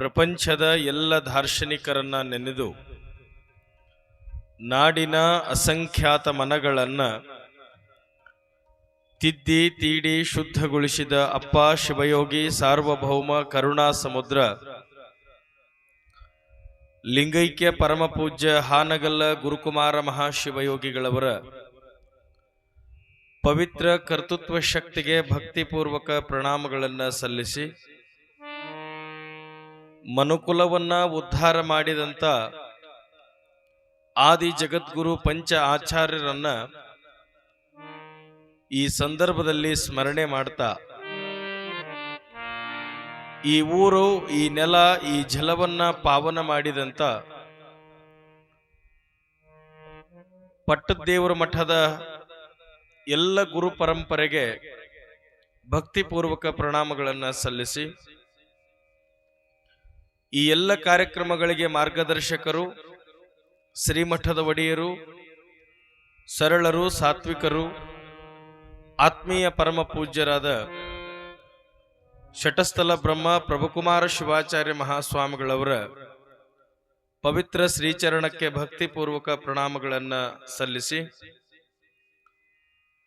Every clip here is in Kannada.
ಪ್ರಪಂಚದ ಎಲ್ಲ ದಾರ್ಶನಿಕರನ್ನು ನೆನೆದು ನಾಡಿನ ಅಸಂಖ್ಯಾತ ಮನಗಳನ್ನ ತಿದ್ದಿ, ತೀಡಿ, ಶುದ್ಧಗೊಳಿಸಿದ ಅಪ್ಪ ಶಿವಯೋಗಿ, ಸಾರ್ವಭೌಮ, ಕರುಣಾ ಸಮುದ್ರ, ಲಿಂಗೈಕ್ಯ ಪರಮಪೂಜ್ಯ ಹಾನಗಲ್ಲ ಗುರುಕುಮಾರ ಮಹಾಶಿವಯೋಗಿಗಳವರ ಪವಿತ್ರ ಕರ್ತೃತ್ವ ಶಕ್ತಿಗೆ ಭಕ್ತಿಪೂರ್ವಕ ಪ್ರಣಾಮಗಳನ್ನು ಸಲ್ಲಿಸಿ ಮನುಕುಲವನ್ನ ಉದ್ಧಾರ ಮಾಡಿದಂತ ಆದಿ ಜಗದ್ಗುರು ಪಂಚ ಆಚಾರ್ಯರನ್ನ ಈ ಸಂದರ್ಭದಲ್ಲಿ ಸ್ಮರಣೆ ಮಾಡ್ತಾ, ಈ ಊರು, ಈ ನೆಲ, ಈ ಜಲವನ್ನ ಪಾವನ ಮಾಡಿದಂತ ಪಟ್ಟದೇವರ ಮಠದ ಎಲ್ಲ ಗುರು ಪರಂಪರೆಗೆ ಭಕ್ತಿಪೂರ್ವಕ ಪ್ರಣಾಮಗಳನ್ನು ಸಲ್ಲಿಸಿ ಈ ಎಲ್ಲ ಕಾರ್ಯಕ್ರಮಗಳಿಗೆ ಮಾರ್ಗದರ್ಶಕರು, ಶ್ರೀಮಠದ ಒಡೆಯರು, ಸರಳರು, ಸಾತ್ವಿಕರು, ಆತ್ಮೀಯ ಪರಮ ಪೂಜ್ಯರಾದ ಶಟಸ್ಥಲ ಬ್ರಹ್ಮ ಪ್ರಭುಕುಮಾರ ಶಿವಾಚಾರ್ಯ ಮಹಾಸ್ವಾಮಿಗಳವರ ಪವಿತ್ರ ಶ್ರೀಚರಣಕ್ಕೆ ಭಕ್ತಿಪೂರ್ವಕ ಪ್ರಣಾಮಗಳನ್ನು ಸಲ್ಲಿಸಿ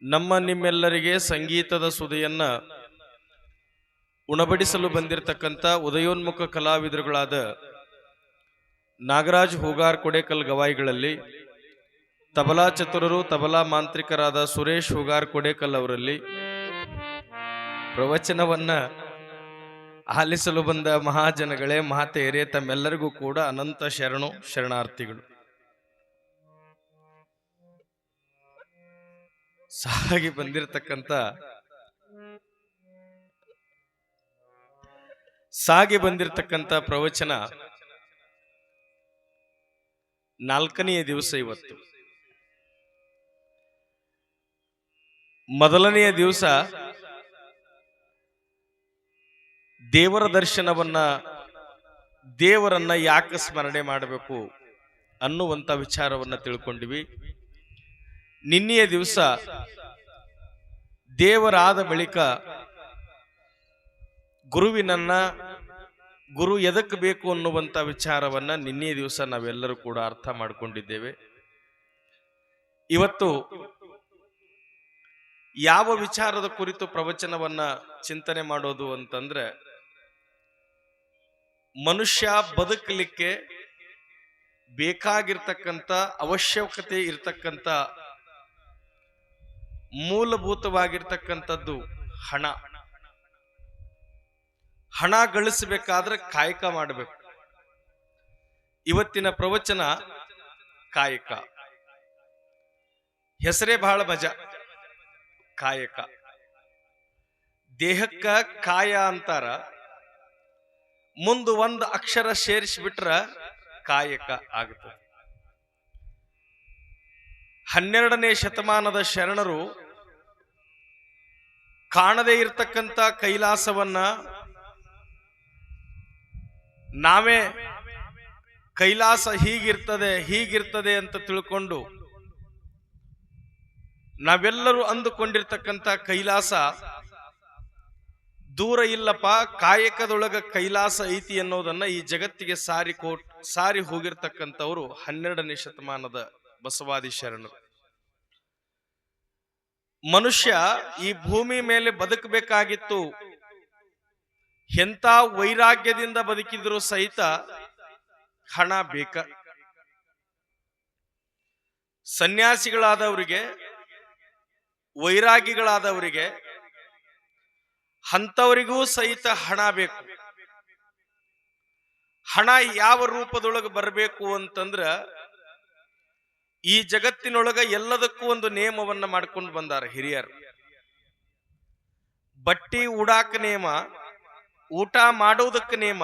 ನಮ್ಮ ನಿಮ್ಮೆಲ್ಲರಿಗೆ ಸಂಗೀತದ ಸುದೆಯನ್ನ ಉಣಬಡಿಸಲು ಬಂದಿರತಕ್ಕಂಥ ಉದಯೋನ್ಮುಖ ಕಲಾವಿದರುಗಳಾದ ನಾಗರಾಜ್ ಹೂಗಾರ್ ಕೊಡೇಕಲ್ ಗವಾಯಿಗಳಲ್ಲಿ, ತಬಲಾ ಚತುರರು, ತಬಲಾ ಮಾಂತ್ರಿಕರಾದ ಸುರೇಶ್ ಹೂಗಾರ್ ಕೊಡೇಕಲ್ ಅವರಲ್ಲಿ ಪ್ರವಚನವನ್ನ ಆಲಿಸಲು ಬಂದ ಮಹಾಜನಗಳೇ ಮಹಾತೆಯರೇ ತಮ್ಮೆಲ್ಲರಿಗೂ ಕೂಡ ಅನಂತ ಶರಣು, ಶರಣಾರ್ಥಿಗಳು. ಸಾಗಿ ಬಂದಿರತಕ್ಕಂತ ಸಾಗಿ ಬಂದಿರತಕ್ಕಂತ ಪ್ರವಚನ ನಾಲ್ಕನೆಯ ದಿವಸ ಇವತ್ತು. ಮೊದಲನೆಯ ದಿವಸ ದೇವರ ದರ್ಶನವನ್ನ ದೇವರನ್ನ ಯಾಕೆ ಸ್ಮರಣೆ ಮಾಡಬೇಕು ಅನ್ನುವಂತ ವಿಚಾರವನ್ನ ತಿಳ್ಕೊಂಡಿವಿ. ನಿನ್ನೆಯ ದಿವಸ ದೇವರಾದ ಬಳಿಕ ಗುರುವಿನನ್ನ ಗುರು ಎದಕ್ಕೆ ಬೇಕು ಅನ್ನುವಂತ ವಿಚಾರವನ್ನ ನಿನ್ನೆ ದಿವಸ ನಾವೆಲ್ಲರೂ ಕೂಡ ಅರ್ಥ ಮಾಡಿಕೊಂಡಿದ್ದೇವೆ. ಇವತ್ತು ಯಾವ ವಿಚಾರದ ಕುರಿತು ಪ್ರವಚನವನ್ನ ಚಿಂತನೆ ಮಾಡೋದು ಅಂತಂದ್ರೆ, ಮನುಷ್ಯ ಬದುಕಲಿಕ್ಕೆ ಬೇಕಾಗಿರ್ತಕ್ಕಂಥ ಅವಶ್ಯಕತೆ ಇರ್ತಕ್ಕಂಥ ಮೂಲಭೂತವಾಗಿರ್ತಕ್ಕಂಥದ್ದು ಹಣ. ಹಣ ಗಳಿಸಬೇಕಾದ್ರೆ ಕಾಯಕ ಮಾಡಬೇಕು. ಇವತ್ತಿನ ಪ್ರವಚನ ಕಾಯಕ. ಹೆಸರೇ ಬಹಳ ಮಜಾ. ಕಾಯಕ. ದೇಹಕ್ಕ ಕಾಯ ಅಂತಾರ. ಮುಂದ ಒಂದು ಅಕ್ಷರ ಸೇರಿಸಿಬಿಟ್ರ ಕಾಯಕ ಆಗುತ್ತೆ. ಹನ್ನೆರಡನೇ ಶತಮಾನದ ಶರಣರು ಕಾಣದೇ ಇರತಕ್ಕಂಥ ಕೈಲಾಸವನ್ನ ನಾವೇ ಕೈಲಾಸ ಹೀಗಿರ್ತದೆ ಹೀಗಿರ್ತದೆ ಅಂತ ತಿಳ್ಕೊಂಡು ನಾವೆಲ್ಲರೂ ಅಂದುಕೊಂಡಿರ್ತಕ್ಕಂಥ ಕೈಲಾಸ ದೂರ ಇಲ್ಲಪ್ಪ, ಕಾಯಕದೊಳಗ ಕೈಲಾಸ ಐತಿ ಅನ್ನೋದನ್ನ ಈ ಜಗತ್ತಿಗೆ ಸಾರಿ ಕೋಟ್ ಸಾರಿ ಹೋಗಿರ್ತಕ್ಕಂಥವ್ರು ಹನ್ನೆರಡನೇ ಶತಮಾನದ ಬಸವಾದಿ ಶರಣರು. ಮನುಷ್ಯ ಈ ಭೂಮಿ ಮೇಲೆ ಬದುಕಬೇಕಾಗಿತ್ತು ಎಂತ ವೈರಾಗ್ಯದಿಂದ ಬದುಕಿದ್ರು ಸಹಿತ ಹಣ ಬೇಕ. ಸನ್ಯಾಸಿಗಳಾದವರಿಗೆ, ವೈರಾಗಿಗಳಾದವರಿಗೆ ಅಂಥವರಿಗೂ ಸಹಿತ ಹಣ ಬೇಕು. ಹಣ ಯಾವ ರೂಪದೊಳಗೆ ಬರಬೇಕು ಅಂತಂದ್ರ ಈ ಜಗತ್ತಿನೊಳಗ ಎಲ್ಲದಕ್ಕೂ ಒಂದು ನಿಯಮವನ್ನು ಮಾಡ್ಕೊಂಡು ಬಂದಾರ ಹಿರಿಯರು. ಬಟ್ಟಿ ಉಡಾಕ ನೇಮ ಊಟ ಮಾಡುವುದಕ್ಕೆ ನೇಮ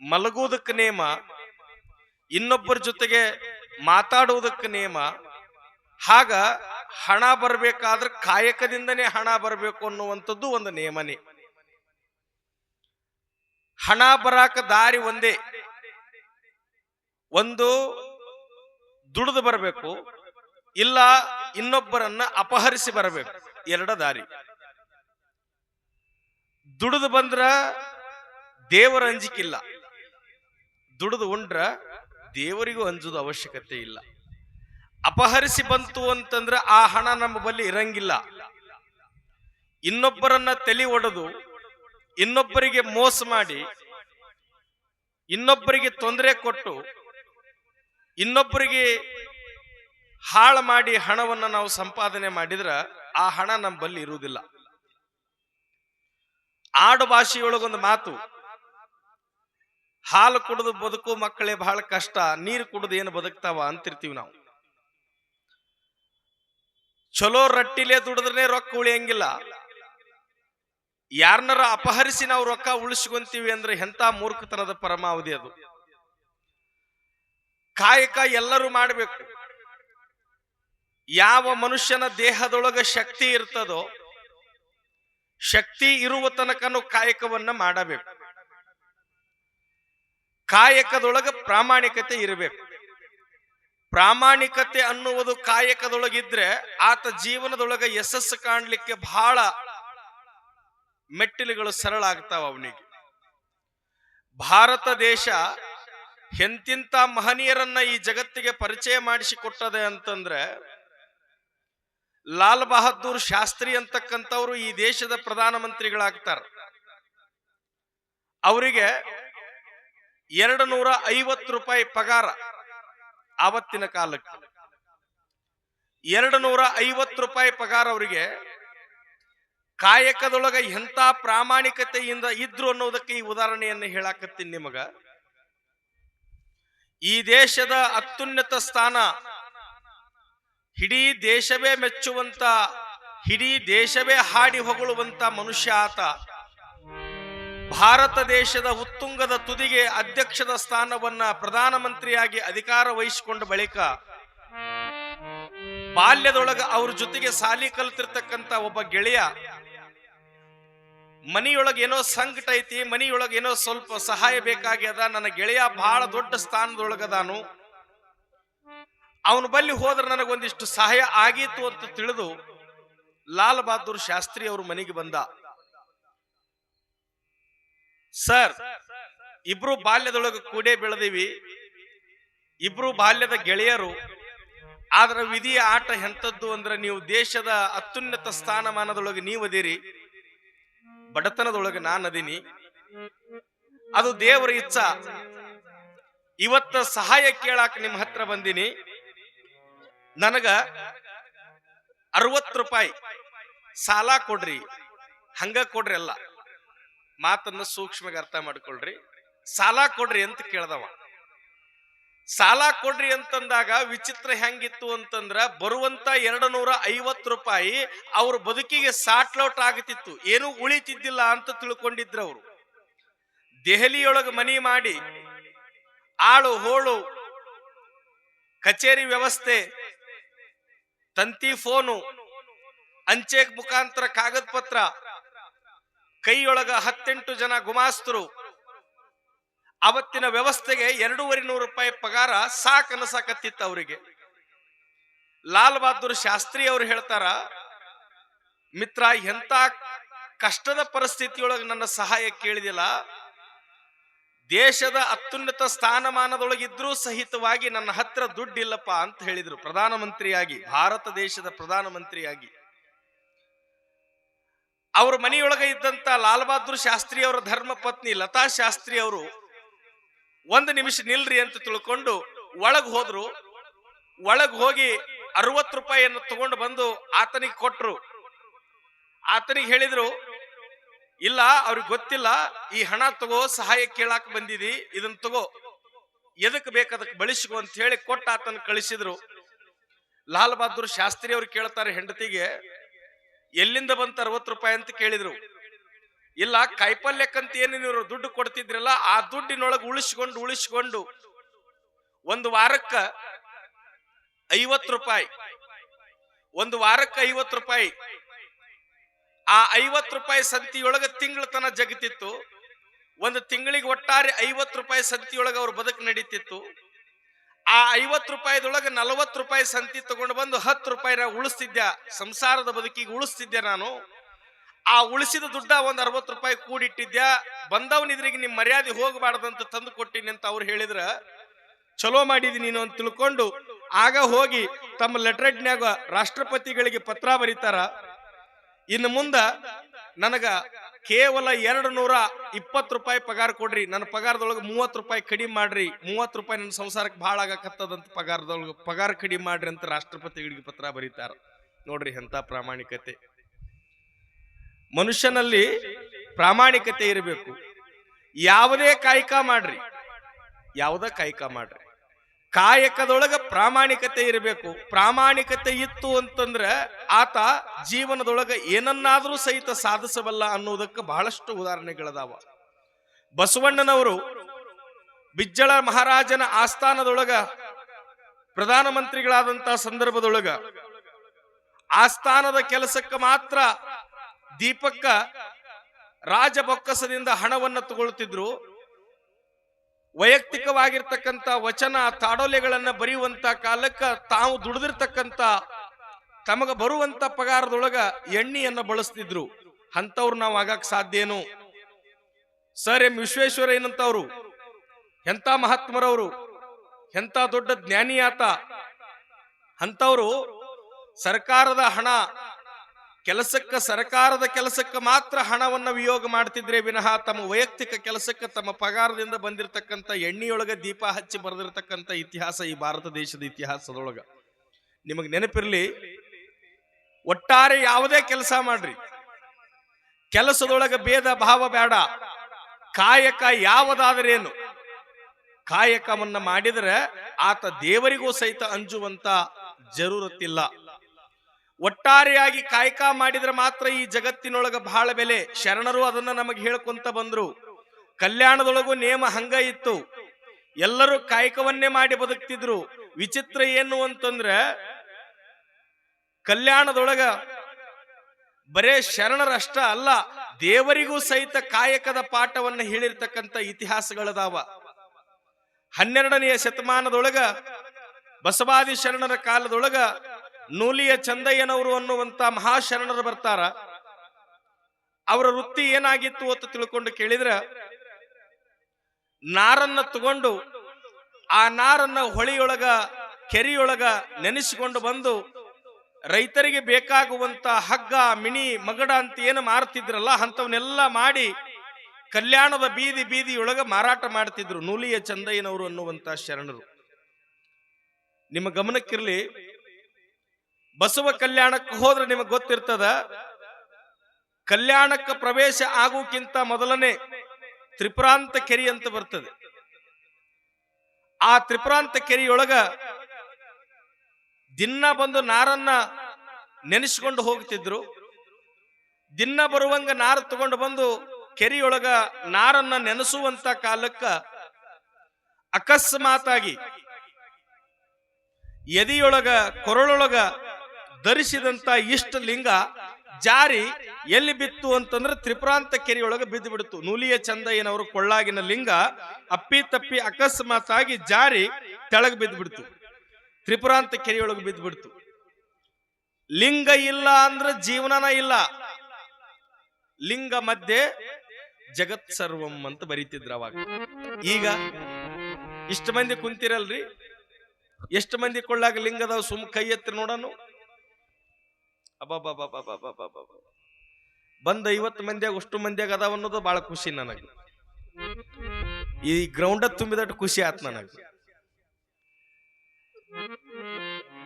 ಮಲಗೋದಕ್ಕೆ ನೇಮ, ಇನ್ನೊಬ್ಬರ ಜೊತೆಗೆ ಮಾತಾಡುವುದಕ್ಕೆ ನೇಮ. ಹಾಗ ಹಣ ಬರಬೇಕಾದ್ರೆ ಕಾಯಕದಿಂದನೇ ಹಣ ಬರಬೇಕು ಅನ್ನುವಂಥದ್ದು ಒಂದು ನಿಯಮನೇ ಹಣ ಬರಾಕ ದಾರಿ ಒಂದೇ. ಒಂದು ದುಡಿದು ಬರಬೇಕು, ಇಲ್ಲ ಇನ್ನೊಬ್ಬರನ್ನ ಅಪಹರಿಸಿ ಬರಬೇಕು. ಎರಡ ದಾರಿ. ದುಡಿದು ಬಂದ್ರ ದೇವರ ಅಂಜಿಕಿಲ್ಲ. ದುಡಿದು ಉಂಡ್ರ ದೇವರಿಗೂ ಅಂಜುದು ಅವಶ್ಯಕತೆ ಇಲ್ಲ. ಅಪಹರಿಸಿ ಬಂತು ಅಂತಂದ್ರೆ ಆ ಹಣ ನಮ್ಮ ಬಳಿ ಇರಂಗಿಲ್ಲ. ಇನ್ನೊಬ್ಬರನ್ನ ತಲೆ ಒಡೆದು ಇನ್ನೊಬ್ಬರಿಗೆ ಮೋಸ ಮಾಡಿ ಇನ್ನೊಬ್ಬರಿಗೆ ತೊಂದರೆ ಕೊಟ್ಟು ಇನ್ನೊಬ್ಬರಿಗೆ ಹಾಳು ಮಾಡಿ ಹಣವನ್ನ ನಾವು ಸಂಪಾದನೆ ಮಾಡಿದ್ರೆ ಆ ಹಣ ನಮ್ಮ ಬಳಿ ಇರುವುದಿಲ್ಲ. ಆಡು ಭಾಷೆಯೊಳಗೊಂದು ಮಾತು. ಹಾಲು ಕುಡಿದು ಬದುಕು ಮಕ್ಕಳೇ ಬಹಳ ಕಷ್ಟ. ನೀರು ಕುಡಿದು ಏನು ಬದುಕ್ತಾವ ಅಂತಿರ್ತೀವಿ ನಾವು. ಚಲೋ ರಟ್ಟಿಲೆ ದುಡಿದ್ರೆ ರೊಕ್ಕ ಉಳಿಯಂಗಿಲ್ಲ. ಯಾರನ್ನಾರ ಅಪಹರಿಸಿ ನಾವು ರೊಕ್ಕ ಉಳಿಸ್ಕೊಂತೀವಿ ಅಂದ್ರೆ ಎಂತ ಮೂರ್ಖತನದ ಪರಮಾವಧಿ ಅದು. ಕಾಯಕ ಎಲ್ಲರೂ ಮಾಡಬೇಕು. ಯಾವ ಮನುಷ್ಯನ ದೇಹದೊಳಗ ಶಕ್ತಿ ಇರ್ತದೋ ಶಕ್ತಿ ಇರುವ ತನಕನು ಕಾಯಕವನ್ನ ಮಾಡಬೇಕು. ಕಾಯಕದೊಳಗ ಪ್ರಾಮಾಣಿಕತೆ ಇರಬೇಕು. ಪ್ರಾಮಾಣಿಕತೆ ಅನ್ನುವುದು ಕಾಯಕದೊಳಗಿದ್ರೆ ಆತ ಜೀವನದೊಳಗ ಯಶಸ್ಸು ಕಾಣಲಿಕ್ಕೆ ಬಹಳ ಮೆಟ್ಟಿಲುಗಳು ಸರಳ ಆಗ್ತಾವ ಅವನಿಗೆ. ಭಾರತ ದೇಶ ಎಂತಿಂತ ಮಹನೀಯರನ್ನ ಈ ಜಗತ್ತಿಗೆ ಪರಿಚಯ ಮಾಡಿಸಿಕೊಟ್ಟದೆ ಅಂತಂದ್ರೆ ಲಾಲ್ ಬಹದ್ದೂರ್ ಶಾಸ್ತ್ರಿ ಅಂತಕ್ಕಂಥವ್ರು ಈ ದೇಶದ ಪ್ರಧಾನಮಂತ್ರಿಗಳಾಗ್ತಾರ. ಅವರಿಗೆ ಎರಡು ನೂರ ಐವತ್ತು ರೂಪಾಯಿ ಪಗಾರ ಆವತ್ತಿನ ಕಾಲಕ್ಕೆ. ಎರಡು ನೂರ ಐವತ್ತು ರೂಪಾಯಿ ಪಗಾರ ಅವರಿಗೆ ಕಾಯಕದೊಳಗ ಎಂತ ಪ್ರಾಮಾಣಿಕತೆಯಿಂದ ಇದ್ರು ಅನ್ನೋದಕ್ಕೆ ಈ ಉದಾಹರಣೆಯನ್ನು ಹೇಳಾಕತ್ತೀನಿ ನಿಮಗ. ಈ ದೇಶದ ಅತ್ಯುನ್ನತ ಸ್ಥಾನ ಇಡೀ ದೇಶವೇ ಮೆಚ್ಚುವಂತ ಇಡೀ ದೇಶವೇ ಹಾಡಿ ಹೊಗಳುವಂತ ಮನುಷ್ಯ ಆತ. ಭಾರತ ದೇಶದ ಉತ್ತುಂಗದ ತುದಿಗೆ ಅಧ್ಯಕ್ಷದ ಸ್ಥಾನವನ್ನ ಪ್ರಧಾನಮಂತ್ರಿಯಾಗಿ ಅಧಿಕಾರ ವಹಿಸಿಕೊಂಡ ಬಳಿಕ ಬಾಲ್ಯದೊಳಗ ಅವ್ರ ಜೊತೆಗೆ ಸಾಲಿ ಕಲ್ತಿರ್ತಕ್ಕಂತ ಒಬ್ಬ ಗೆಳೆಯ, ಮನಿಯೊಳಗೆ ಏನೋ ಸಂಕಟ ಐತಿ, ಮನಿಯೊಳಗೆ ಏನೋ ಸ್ವಲ್ಪ ಸಹಾಯ ಬೇಕಾಗ್ಯದ, ನನ್ನ ಗೆಳೆಯ ಬಹಳ ದೊಡ್ಡ ಸ್ಥಾನದೊಳಗದಾನು. ಅವನ ಬಲ್ಲಿ ಹೋದ್ರೆ ನನಗೊಂದಿಷ್ಟು ಸಹಾಯ ಆಗಿತ್ತು ಅಂತ ತಿಳಿದು ಲಾಲ್ ಬಹದ್ದೂರ್ ಶಾಸ್ತ್ರಿ ಅವ್ರ ಮನೆಗೆ ಬಂದ. ಸರ್, ಇಬ್ರು ಬಾಲ್ಯದೊಳಗೆ ಕೂಡೇ ಬೆಳೆದಿವಿ. ಇಬ್ರು ಬಾಲ್ಯದ ಗೆಳೆಯರು. ಆದ್ರ ವಿಧಿಯ ಆಟ ಎಂಥದ್ದು ಅಂದ್ರೆ ನೀವು ದೇಶದ ಅತ್ಯುನ್ನತ ಸ್ಥಾನಮಾನದೊಳಗೆ ನೀವು ಅದಿರಿ. ಬಡತನದೊಳಗೆ ನಾನು ಅದೀನಿ. ಅದು ದೇವರ ಇಚ್ಛ. ಇವತ್ತ ಸಹಾಯ ಕೇಳಾಕ ನಿಮ್ಮ ಹತ್ರ ಬಂದಿನಿ. ನನಗ ಅರವತ್ತು ರೂಪಾಯಿ ಸಾಲ ಕೊಡ್ರಿ, ಹಂಗ ಕೊಡ್ರಿ ಅಲ್ಲ. ಮಾತನ್ನು ಸೂಕ್ಷ್ಮಗೆ ಅರ್ಥ ಮಾಡ್ಕೊಳ್ರಿ. ಸಾಲ ಕೊಡ್ರಿ ಅಂತ ಕೇಳ್ದವ. ಸಾಲ ಕೊಡ್ರಿ ಅಂತಂದಾಗ ವಿಚಿತ್ರ ಹೆಂಗಿತ್ತು ಅಂತಂದ್ರ ಬರುವಂತ ಎರಡು ನೂರ ಐವತ್ತು ರೂಪಾಯಿ ಅವ್ರ ಬದುಕಿಗೆ ಸಾಟ್ಲೌಟ್ ಆಗತಿತ್ತು. ಏನು ಉಳಿತಿದ್ದಿಲ್ಲ ಅಂತ ತಿಳ್ಕೊಂಡಿದ್ರು ಅವರು. ದೆಹಲಿಯೊಳಗೆ ಮನಿ ಮಾಡಿ, ಆಳು ಹೋಳು, ಕಚೇರಿ ವ್ಯವಸ್ಥೆ ತಂತಿ ಫೋನು, ಅಂಚೆ ಮುಖಾಂತರ ಕಾಗದ ಪತ್ರ, ಕೈಯೊಳಗ ಹತ್ತೆಂಟು ಜನ ಗುಮಾಸ್ತರು. ಅವತ್ತಿನ ವ್ಯವಸ್ಥೆಗೆ ಎರಡೂವರೆ ನೂರು ರೂಪಾಯಿ ಪಗಾರ ಸಾಕನ ಅನಸಾಕತ್ತಿತ್ತು ಅವರಿಗೆ. ಲಾಲ್ ಬಹದ್ದೂರ್ ಶಾಸ್ತ್ರಿ ಅವರು ಹೇಳ್ತಾರ, ಮಿತ್ರ ಎಂತ ಕಷ್ಟದ ಪರಿಸ್ಥಿತಿಯೊಳಗೆ ನನ್ನ ಸಹಾಯ ಕೇಳಿದಿಲ್ಲ. ದೇಶದ ಅತ್ಯುನ್ನತ ಸ್ಥಾನಮಾನದೊಳಗಿದ್ರೂ ಸಹಿತವಾಗಿ ನನ್ನ ಹತ್ರ ದುಡ್ಡಿಲ್ಲಪ್ಪ ಅಂತ ಹೇಳಿದ್ರು. ಪ್ರಧಾನಮಂತ್ರಿಯಾಗಿ, ಭಾರತ ದೇಶದ ಪ್ರಧಾನಮಂತ್ರಿಯಾಗಿ. ಅವ್ರ ಮನೆಯೊಳಗೆ ಇದ್ದಂತ ಲಾಲ್ ಬಹದ್ದೂರ್ ಶಾಸ್ತ್ರಿ ಅವರ ಧರ್ಮ ಪತ್ನಿ ಲತಾ ಶಾಸ್ತ್ರಿ ಅವರು ಒಂದು ನಿಮಿಷ ನಿಲ್ರಿ ಅಂತ ತಿಳ್ಕೊಂಡು ಒಳಗ್ ಹೋದ್ರು. ಒಳಗ್ ಹೋಗಿ ಅರವತ್ತು ರೂಪಾಯಿಯನ್ನು ತಗೊಂಡು ಬಂದು ಆತನಿಗೆ ಕೊಟ್ರು. ಆತನಿಗೆ ಹೇಳಿದ್ರು ಇಲ್ಲ, ಅವ್ರಿಗೆ ಗೊತ್ತಿಲ್ಲ, ಈ ಹಣ ತಗೋ, ಸಹಾಯ ಕೇಳಾಕ ಬಂದಿದಿ ಇದನ್ನ ತಗೋ. ಎದಕ್ ಅದಕ್ಕೆ ಬಳಸಿಕೊ ಅಂತ ಹೇಳಿ ಕೊಟ್ಟ ಆತನ ಕಳಿಸಿದ್ರು. ಲಾಲ್ ಬಹದ್ದೂರ್ ಶಾಸ್ತ್ರಿ ಅವ್ರು ಕೇಳ್ತಾರೆ ಹೆಂಡತಿಗೆ, ಎಲ್ಲಿಂದ ಬಂತ ಅರವತ್ತು ರೂಪಾಯಿ ಅಂತ ಕೇಳಿದ್ರು. ಇಲ್ಲ, ಕಾಯಿಪಲ್ಯಕ್ಕಂತ ಏನು ನೀವು ದುಡ್ಡು ಕೊಡ್ತಿದ್ರಲ್ಲ, ಆ ದುಡ್ಡಿನೊಳಗೆ ಉಳಿಸ್ಕೊಂಡು ಉಳಿಸ್ಕೊಂಡು, ಒಂದು ವಾರಕ್ಕ ಐವತ್ತು ರೂಪಾಯಿ, ಒಂದು ವಾರಕ್ಕೆ ಐವತ್ತು ರೂಪಾಯಿ ಆ ಐವತ್ತು ರೂಪಾಯಿ ಸಂತಿಯೊಳಗೆ ತಿಂಗಳ ತನ ಜಗತಿತ್ತು. ಒಂದು ತಿಂಗಳಿಗೆ ಒಟ್ಟಾರೆ ಐವತ್ತು ರೂಪಾಯಿ ಸಂತಿಯೊಳಗೆ ಅವ್ರ ಬದುಕು ನಡೀತಿತ್ತು. ಆ ಐವತ್ತು ರೂಪಾಯಿದೊಳಗೆ ನಲವತ್ತು ರೂಪಾಯಿ ಸಂತಿ ತಗೊಂಡು ಬಂದು ಹತ್ತು ರೂಪಾಯಿ ಉಳಿಸ್ತಿದ್ದೆ ಸಂಸಾರದ ಬದುಕಿಗೆ ಉಳಿಸ್ತಿದ್ದೆ ನಾನು? ಆ ಉಳಿಸಿದ ದುಡ್ಡ ಒಂದು ಅರವತ್ತು ರೂಪಾಯಿ ಕೂಡಿಟ್ಟಿದ್ದೆ ಬಂದವನಿದ್ರಿಗೆ ಇದ್ರಿಗೆ ನಿಮ್ ಮರ್ಯಾದೆ ಹೋಗಬಾರ್ದಂತ ತಂದು ಕೊಟ್ಟಿನಿ ಅಂತ ಅವ್ರು ಹೇಳಿದ್ರ, ಚಲೋ ಮಾಡಿದಿ ನೀನು ಅಂತ ತಿಳ್ಕೊಂಡು ಆಗ ಹೋಗಿ ತಮ್ಮ ಲೆಟ್ರೆಡ್ನ್ಯಾಗ ರಾಷ್ಟ್ರಪತಿಗಳಿಗೆ ಪತ್ರ ಬರೀತಾರ. ಇನ್ನು ಮುಂದ ನನಗ ಕೇವಲ ಎರಡು ನೂರ ಇಪ್ಪತ್ತು ರೂಪಾಯಿ ಪಗಾರ ಕೊಡ್ರಿ. ನನ್ನ ಪಗಾರದೊಳಗೆ ಮೂವತ್ತು ರೂಪಾಯಿ ಕಡಿಮೆ ಮಾಡ್ರಿ. ಮೂವತ್ತು ರೂಪಾಯಿ ನನ್ನ ಸಂಸಾರಕ್ಕೆ ಭಾಳ ಆಗಕತ್ತದಂತ ಪಗಾರದೊಳಗೆ ಪಗಾರ ಕಡಿಮೆ ಮಾಡ್ರಿ ಅಂತ ರಾಷ್ಟ್ರಪತಿಗಳಿಗೆ ಪತ್ರ ಬರೀತಾರ. ನೋಡ್ರಿ ಎಂತ ಪ್ರಾಮಾಣಿಕತೆ. ಮನುಷ್ಯನಲ್ಲಿ ಪ್ರಾಮಾಣಿಕತೆ ಇರಬೇಕು. ಯಾವುದೇ ಕಾಯಕ ಮಾಡ್ರಿ. ಯಾವುದ ಕಾಯಕ ಮಾಡ್ರಿ? ಕಾಯಕದೊಳಗ ಪ್ರಾಮಾಣಿಕತೆ ಇರಬೇಕು. ಪ್ರಾಮಾಣಿಕತೆ ಇತ್ತು ಅಂತಂದ್ರ ಆತ ಜೀವನದೊಳಗ ಏನನ್ನಾದರೂ ಸಹಿತ ಸಾಧಿಸಬಲ್ಲ ಅನ್ನೋದಕ್ಕೆ ಬಹಳಷ್ಟು ಉದಾಹರಣೆಗಳದಾವ. ಬಸವಣ್ಣನವರು ಬಿಜ್ಜಳ ಮಹಾರಾಜನ ಆಸ್ಥಾನದೊಳಗ ಪ್ರಧಾನಮಂತ್ರಿಗಳಾದಂತ ಸಂದರ್ಭದೊಳಗ ಆಸ್ಥಾನದ ಕೆಲಸಕ್ಕೆ ಮಾತ್ರ ದೀಪಕ್ಕ ರಾಜಬೊಕ್ಕಸದಿಂದ ಹಣವನ್ನು ಹಣವನ್ನ ತಗೊಳ್ತಿದ್ರು. ವೈಯಕ್ತಿಕವಾಗಿರ್ತಕ್ಕಂಥ ವಚನ, ತಾಡೋಲೆಗಳನ್ನ ಬರೆಯುವಂತ ಕಾಲಕ್ಕ ತಾವು ದುಡಿದಿರ್ತಕ್ಕಂಥ ತಮಗ ಬರುವಂತ ಪಗಾರದೊಳಗ ಎಣ್ಣೆಯನ್ನ ಬಳಸ್ತಿದ್ರು. ಅಂತವ್ರು ನಾವು ಆಗಕ್ ಸಾಧ್ಯೇನು? ಸರ್ ಎಂ ವಿಶ್ವೇಶ್ವರ ಏನಂತವ್ರು? ಎಂತ ಮಹಾತ್ಮರವರು? ಎಂತ ದೊಡ್ಡ ಜ್ಞಾನಿಯಾತ? ಆತ ಅಂತವ್ರು ಸರ್ಕಾರದ ಹಣ ಕೆಲಸಕ್ಕ ಸರ್ಕಾರದ ಕೆಲಸಕ್ಕೆ ಮಾತ್ರ ಹಣವನ್ನು ವಿಯೋಗ ಮಾಡ್ತಿದ್ರೆ ವಿನಃ ತಮ್ಮ ವೈಯಕ್ತಿಕ ಕೆಲಸಕ್ಕೆ ತಮ್ಮ ಪಗಾರದಿಂದ ಬಂದಿರತಕ್ಕಂಥ ಎಣ್ಣೆಯೊಳಗ ದೀಪ ಹಚ್ಚಿ ಬರೆದಿರ್ತಕ್ಕಂಥ ಇತಿಹಾಸ ಈ ಭಾರತ ದೇಶದ ಇತಿಹಾಸದೊಳಗ. ನಿಮಗೆ ನೆನಪಿರ್ಲಿ, ಒಟ್ಟಾರೆ ಯಾವುದೇ ಕೆಲಸ ಮಾಡ್ರಿ. ಕೆಲಸದೊಳಗ ಭೇದ ಭಾವ ಬೇಡ ಕಾಯಕ ಯಾವುದಾದರೇನು? ಕಾಯಕವನ್ನ ಮಾಡಿದ್ರೆ ಆತ ದೇವರಿಗೂ ಸಹಿತ ಅಂಜುವಂತ ಜರೂರತ್ತಿಲ್ಲ. ಒಟ್ಟಾರೆಯಾಗಿ ಕಾಯಕ ಮಾಡಿದ್ರೆ ಮಾತ್ರ ಈ ಜಗತ್ತಿನೊಳಗ ಬಹಳ ಬೆಲೆ. ಶರಣರು ಅದನ್ನ ನಮಗೆ ಹೇಳ್ಕೊಂತ ಬಂದ್ರು. ಕಲ್ಯಾಣದೊಳಗೂ ನೇಮ ಹಂಗ ಇತ್ತು. ಎಲ್ಲರೂ ಕಾಯಕವನ್ನೇ ಮಾಡಿ ಬದುಕ್ತಿದ್ರು. ವಿಚಿತ್ರ ಏನು ಅಂತಂದ್ರೆ, ಕಲ್ಯಾಣದೊಳಗ ಬರೇ ಶರಣರಷ್ಟ ಅಲ್ಲ, ದೇವರಿಗೂ ಸಹಿತ ಕಾಯಕದ ಪಾಠವನ್ನ ಹೇಳಿರ್ತಕ್ಕಂಥ ಇತಿಹಾಸಗಳದಾವ. ಹನ್ನೆರಡನೆಯ ಶತಮಾನದೊಳಗ ಬಸವಾದಿ ಶರಣರ ಕಾಲದೊಳಗ ನೂಲಿಯ ಚಂದಯ್ಯನವರು ಅನ್ನುವಂತ ಮಹಾಶರಣರು ಬರ್ತಾರ. ಅವರ ವೃತ್ತಿ ಏನಾಗಿತ್ತು ಅಂತ ತಿಳ್ಕೊಂಡು ಕೇಳಿದ್ರ, ನಾರನ್ನ ತಗೊಂಡು ಆ ನಾರನ್ನ ಹೊಳಿಯೊಳಗ, ಕೆರಿಯೊಳಗ ನೆನೆಸಿಕೊಂಡು ಬಂದು ರೈತರಿಗೆ ಬೇಕಾಗುವಂತ ಹಗ್ಗ, ಮಿಣಿ, ಮಗಡ ಅಂತ ಏನು ಮಾರ್ತಿದ್ರಲ್ಲ ಅಂತವನ್ನೆಲ್ಲ ಮಾಡಿ ಕಲ್ಯಾಣದ ಬೀದಿ ಬೀದಿಯೊಳಗ ಮಾರಾಟ ಮಾಡ್ತಿದ್ರು ನೂಲಿಯ ಚಂದಯ್ಯನವರು ಅನ್ನುವಂತ ಶರಣರು. ನಿಮ್ಮ ಗಮನಕ್ಕಿರ್ಲಿ ಬಸವ ಕಲ್ಯಾಣಕ್ಕೆ ಹೋದ್ರೆ ನಿಮಗೆ ಗೊತ್ತಿರ್ತದ? ಕಲ್ಯಾಣಕ್ಕೆ ಪ್ರವೇಶ ಆಗೋಕ್ಕಿಂತ ಮೊದಲನೇ ತ್ರಿಪುರಾಂತ ಕೆರಿ ಅಂತ ಬರ್ತದೆ. ಆ ತ್ರಿಪುರಾಂತ ಕೆರಿಯೊಳಗ ದಿನ ಬಂದು ನಾರನ್ನ ನೆನೆಸ್ಕೊಂಡು ಹೋಗ್ತಿದ್ರು. ದಿನ ಬರುವಂಗ ನಾರ ತಗೊಂಡು ಬಂದು ಕೆರಿಯೊಳಗ ನಾರನ್ನ ನೆನೆಸುವಂತ ಕಾಲಕ್ಕ ಅಕಸ್ಮಾತಾಗಿ ಎದಿಯೊಳಗ ಕೊರಳೊಳಗ ಧರಿಸಿದಂತ ಇಷ್ಟ ಲಿಂಗ ಜಾರಿ ಎಲ್ಲಿ ಬಿತ್ತು ಅಂತಂದ್ರೆ ತ್ರಿಪುರಾಂತ ಕೆರೆಯೊಳಗೆ ಬಿದ್ದು ಬಿಡ್ತು ನೂಲಿಯ ಚಂದಯ್ಯನವರು ಕೊಳ್ಳಾಗಿನ ಲಿಂಗ ಅಪ್ಪಿ ತಪ್ಪಿ ಅಕಸ್ಮಾತಾಗಿ ಜಾರಿ ತೆಳಗೆ ಬಿದ್ದು ಬಿಡ್ತು ತ್ರಿಪುರಾಂತ ಕೆರೆಯೊಳಗೆ ಬಿದ್ದು ಬಿಡ್ತು ಲಿಂಗ ಇಲ್ಲ ಅಂದ್ರೆ ಜೀವನನ ಇಲ್ಲ. ಲಿಂಗ ಮಧ್ಯೆ ಜಗತ್ ಸರ್ವಂ ಅಂತ ಬರೀತಿದ್ರು ಅವಾಗ. ಈಗ ಇಷ್ಟು ಮಂದಿ ಕುಂತಿರಲ್ರಿ? ಎಷ್ಟು ಮಂದಿ ಕೊಳ್ಳಾಗ ಲಿಂಗದ ಸುಮ್ ಕೈ ಎತ್ತಿ ನೋಡನು? ಬಂದ ಐವತ್ತು ಮಂದಿಯಾಗ ಅಷ್ಟು ಮಂದಿಯಾಗ ಅದಾವ ಅನ್ನೋದು ಬಹಳ ಖುಷಿ ನನಗೆ. ಈ ಗ್ರೌಂಡ್ ತುಂಬಿದಟ್ಟು ಖುಷಿ ಆತ್ ನನಗೆ.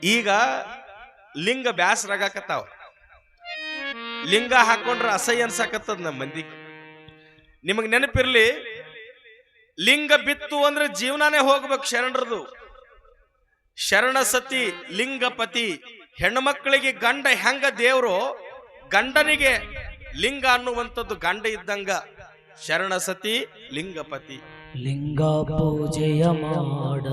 ಈಗ ಲಿಂಗ ಬ್ಯಾಸರಾಗಕತ್ತಾವ ಲಿಂಗ ಹಾಕೊಂಡ್ರೆ ಅಸಹ್ಯ ಅನ್ಸಾಕತ್ತದ ನಮ್ಮ ಮಂದಿ. ನಿಮಗೆ ನೆನಪಿರ್ಲಿ, ಲಿಂಗ ಬಿತ್ತು ಅಂದ್ರೆ ಜೀವನಾನೇ ಹೋಗ್ಬೇಕು ಶರಣರದು. ಶರಣ ಸತಿ, ಲಿಂಗಪತಿ. ಹೆಣ್ಮಕ್ಳಿಗೆ ಗಂಡ ಹೆಂಗ ದೇವ್ರು? ಗಂಡನಿಗೆ ಲಿಂಗ ಅನ್ನುವಂಥದ್ದು ಗಂಡ ಇದ್ದಂಗ. ಶರಣ ಸತಿ, ಲಿಂಗಪತಿ. ಲಿಂಗ ಪೂಜೆಯ ಮಾಡ.